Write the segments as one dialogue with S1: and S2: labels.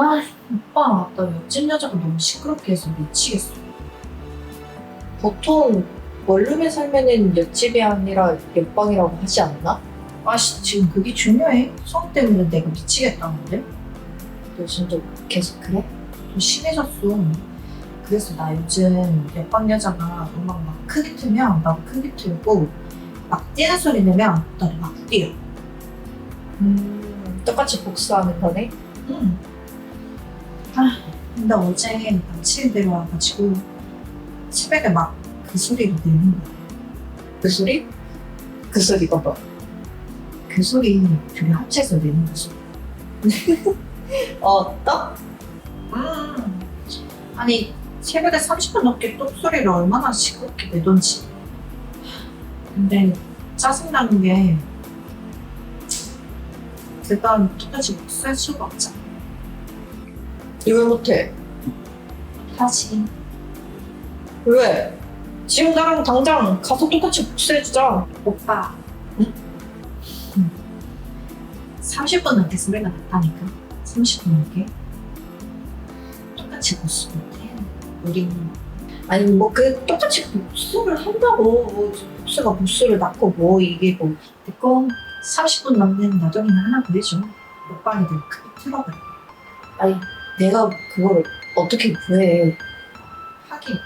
S1: 아, 오빠, 나 옆집 여자가 너무 시끄럽게 해서 미치겠어.
S2: 보통 원룸에 살면은 옆집이 아니라 옆방이라고 하지 않나?
S1: 아씨, 지금 그게 중요해. 수업 때문에 내가 미치겠다는데?
S2: 너 진짜 계속 그래?
S1: 좀 심해졌어. 그래서 나 요즘 옆방 여자가 음악 막 크게 틀면 나도 크게 틀고 막 뛰는 소리 내면 나도 막 뛰어.
S2: 음, 똑같이 복수하는 거네?
S1: 응. 아, 근데 어제 남친이 데려와가지고 새벽에 막 그 소리를 내는 거야.
S2: 그 소리? 그 소리가 뭐?
S1: 그 소리 둘이 합쳐서 내는 거지.
S2: 어, 또?
S1: 음. 아니 새벽에 30분 넘게 똑소리를 얼마나 시끄럽게 내던지. 근데 짜증나는 게 일단 똑같이 못쓸 수가 없잖아.
S2: 왜 못해?
S1: 하지.
S2: 왜? 지금 나랑 당장 가서 똑같이 복수해주자.
S1: 오빠. 응? 30분 넘게 소리가 났다니까. 30분 넘게. 똑같이 못쓰 못해. 우리는
S2: 아니, 뭐, 그, 똑같이 복수를 한다고. 뭐, 복수가 복수를 낳고 뭐, 이게 뭐.
S1: 듣고 30분 넘는 나정이는 하나 보여줘. 오빠애들 크게 틀어버려.
S2: 아니, 내가 그거를 어떻게 구해.
S1: 하긴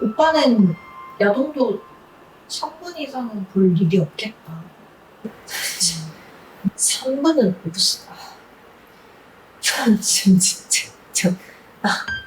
S1: 오빠는 야동도 3분 이상은 볼 일이 없겠다.
S2: 3분은 무슨. 아. 참, 진짜. 저, 아. 어.